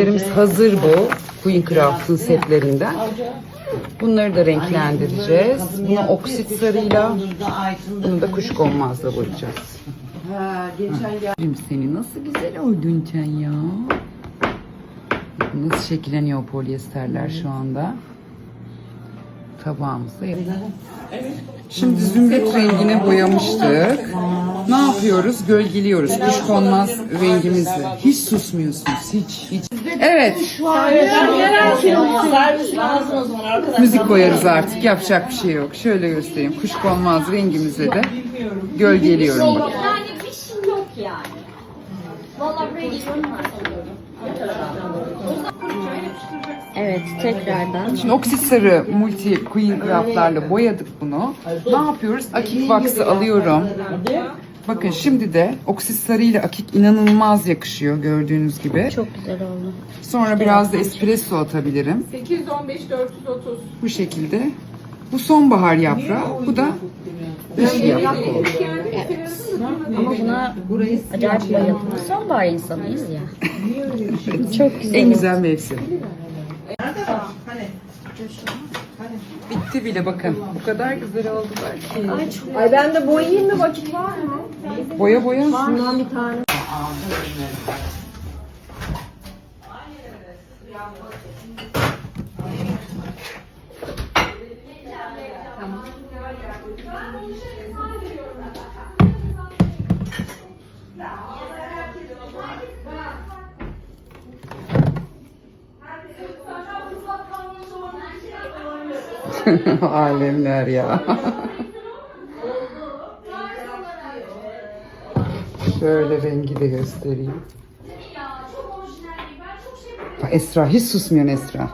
Setlerimiz hazır bu. Queen Craft'ın setlerinden. Bunları da renklendireceğiz. Bunu oksit sarıyla, bunu da kuşkonmazla boyayacağız. Aferin seni nasıl güzel oldun sen ya. Nasıl şekilleniyor polyesterler şu anda. Tabağımızda yapalım. Şimdi zümrüt rengine boyamıştık. Ne yapıyoruz? Gölgeliyoruz. Kuşkonmaz rengimizle. Hiç susmuyorsunuz. Hiç. hiç. Evet. Müzik koyarız artık. Yapacak bir şey yok. Şöyle göstereyim. Kuşkonmaz rengimize de gölgeliyorum. Bak. Yani bir şey yok yani. Vallahi buraya geçiyorum Evet tekrardan. Şimdi oksit sarı multi queen craftlarla boyadık bunu. Ne yapıyoruz? Akik vaksı alıyorum. Bakın şimdi de oksit sarı ile akik inanılmaz yakışıyor gördüğünüz gibi. Çok güzel oldu. Sonra biraz da espresso atabilirim. 815 430. Bu şekilde. Bu sonbahar yaprağı. Bu da yeşil yaprak oldu. Ama buna acayip bayıldım. Sonbahar insanıyız ya. Çok güzel. En güzel mevsim. Bitti bile bakın. Bu kadar güzel oldular ki. Ay ben de boyayayım mı vakit var mı? Boya boya. Bundan bir tane. Alemler ya. Şöyle rengi de göstereyim. Esra hiç susmuyorsun Esra.